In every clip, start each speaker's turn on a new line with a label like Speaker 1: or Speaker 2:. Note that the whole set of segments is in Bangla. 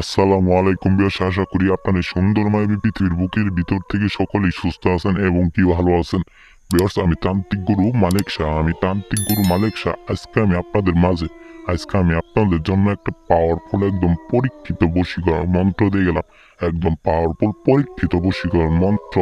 Speaker 1: আসসালামু আলাইকুম বেশ আশা করি আপনার এই সুন্দরময় পৃথিবীর বুকের ভিতর থেকে সকলেই সুস্থ আছেন এবং কি ভালো আছেন। বিয়াস আমি তান্ত্রিক গুরু মালিক শাহ, আমি তান্ত্রিক গুরু মালিক শাহ। আজকে আমি আপনাদের মাঝে, আজকে আমি আপনাদের জন্য একটা পাওয়ারফুল একদম পরীক্ষিত বশীকরণ মন্ত্র দিয়ে গেলাম। একদম পাওয়ারফুল পরীক্ষিত বশীকরণ মন্ত্র।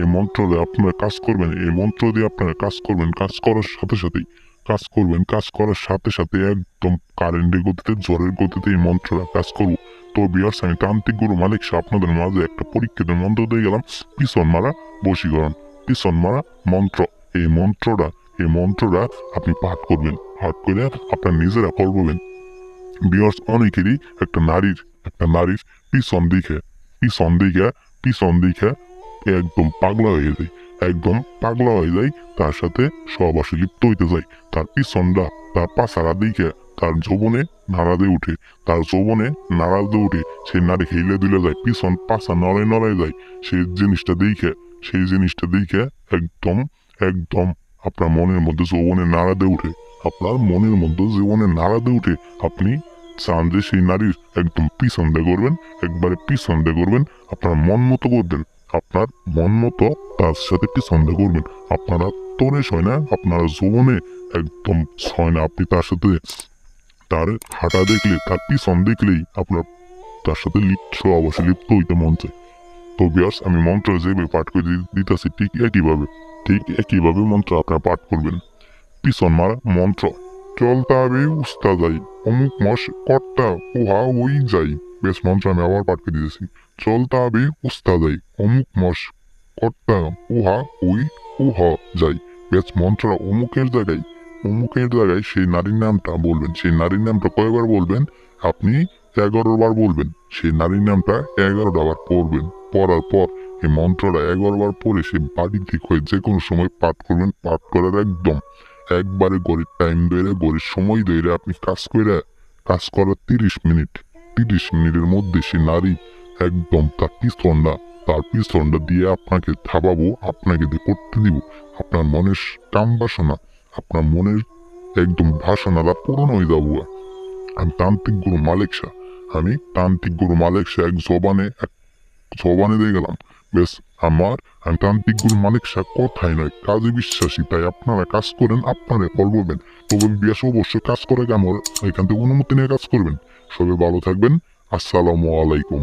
Speaker 1: এই মন্ত্র দিয়ে আপনারা কাজ করবেন, এই মন্ত্র দিয়ে আপনারা কাজ করবেন, কাজ করার সাথে সাথেই, কাজ করবেন, কাজ করার সাথে সাথে একদম কারেন্টের গতিতে জ্বরের গতিতে এই মন্ত্রটা কাজ করব। তো বিয়ার্স আমি গুরু মালিক আপনাদের মাঝে একটা পরীক্ষিত মন্ত্র দিয়ে গেলাম, পিছন মারা বশীকরণ, পিছন মারা মন্ত্র। এই মন্ত্রটা এই মন্ত্রটা আপনি পাঠ করবেন, পাঠ করে আপনার নিজেরা করবেন বিয়ার্স অনেকেরই একটা নারীর একটা নারীর পিছন দিকে পিছন দিকে পিছন দিকে একদম পাগলা হয়ে যায়, একদম পাগলা হয়ে যায়, তার সাথে সহবাসে লিপ্ত হইতে যায়, তার পিছনটা, তার পাশারা দিকে তার যৌবনে নাড়াদে উঠে তার যৌবনে নাড়াদে উঠে সেই নারী হেলে দিলে যায়, পিছন পাশা নড়ে নড়ে যায় সেই জিনিসটা দেখে, সেই জিনিসটা দেখে একদম একদম আপনার মনের মধ্যে যৌবনে নাড়াদে উঠে, আপনার মনের মধ্যে জীবনে নাড়াদে উঠে, আপনি চান যে সেই নারীর একদম পিছন দিয়ে করবেন, একবারে পিছন দিয়ে করবেন, আপনার মন মতো করবেন, আপনার মন মতো তার সাথে পিছন দিয়ে করবেন, আপনারা তোরে ছয় না, আপনার যৌবনে একদম ছয় না, আপনি তার সাথে তার হাঁটা দেখলে, তার পিছন দেখলেই আপনার তার সাথে লিপ্ত, অবশ্যই লিপ্ত হইতে মন চায়। তো বিয়ার্স, আমি মন্ত্র যেভাবে পাঠ করে দিতেছি, ঠিক একইভাবে ঠিক একইভাবে মন্ত্র আপনারা পাঠ করবেন। পিছন মারা মন্ত্র চলতে হবে উস্তা যাই অমুক মশ কর্তা উহা ওই যাই। বেশ, মন্ত্র আমি আবার পাঠ করে দিতেছি চলতে হবে উস্তা যাই অমুক মশ কর্তা উহা ওই উহ যাই। বেশ মন্ত্র অমুকের জায়গায় অমুকের জায়গায় সেই নারীর নামটা বলবেন। সেই নারীর নামটা কয়বার বলবেন? আপনি এগারো বার বলবেন। সেই নারীর নামটা এগারোটা বার পড়বেন। পড়ার পর এই মন্ত্রটা এগারো বার পড়ে সে বাড়ি ঠিক হয়ে যে কোনো সময় পাঠ করবেন, পাঠ করার একদম একবারে গড়ির টাইম ধরে গড়ির সময় ধরে আপনি কাজ করে, কাজ করার তিরিশ মিনিট, তিরিশ মিনিটের মধ্যে সে নারী একদম তার পিস্তনটা তার পিস্তনটা দিয়ে আপনাকে থাবাবো, আপনাকে দিয়ে করতে দিব। আপনার মনের কাম বাসনা আপনার মনের একদম ভাষণাটা পূরণ হয়ে যাব। আর তান্ত্রিক গুরু মালিক শাহ আমি তান্ত্রিক গুরু মালিক শাহ এক জবানে এক জবানে দিয়ে গেলাম। বেশ, আমার, আমি তান্ত্রিক গুরু মালিক শাহ কথাই নয়, কাজে বিশ্বাসী। তাই আপনারা কাজ করেন, আপনারা ফল পাবেন। তবে বিয়াস অবশ্যই কাজ করে কেমন এখান থেকে অনুমতি নিয়ে কাজ করবেন। সবাই ভালো থাকবেন। আসসালামু আলাইকুম।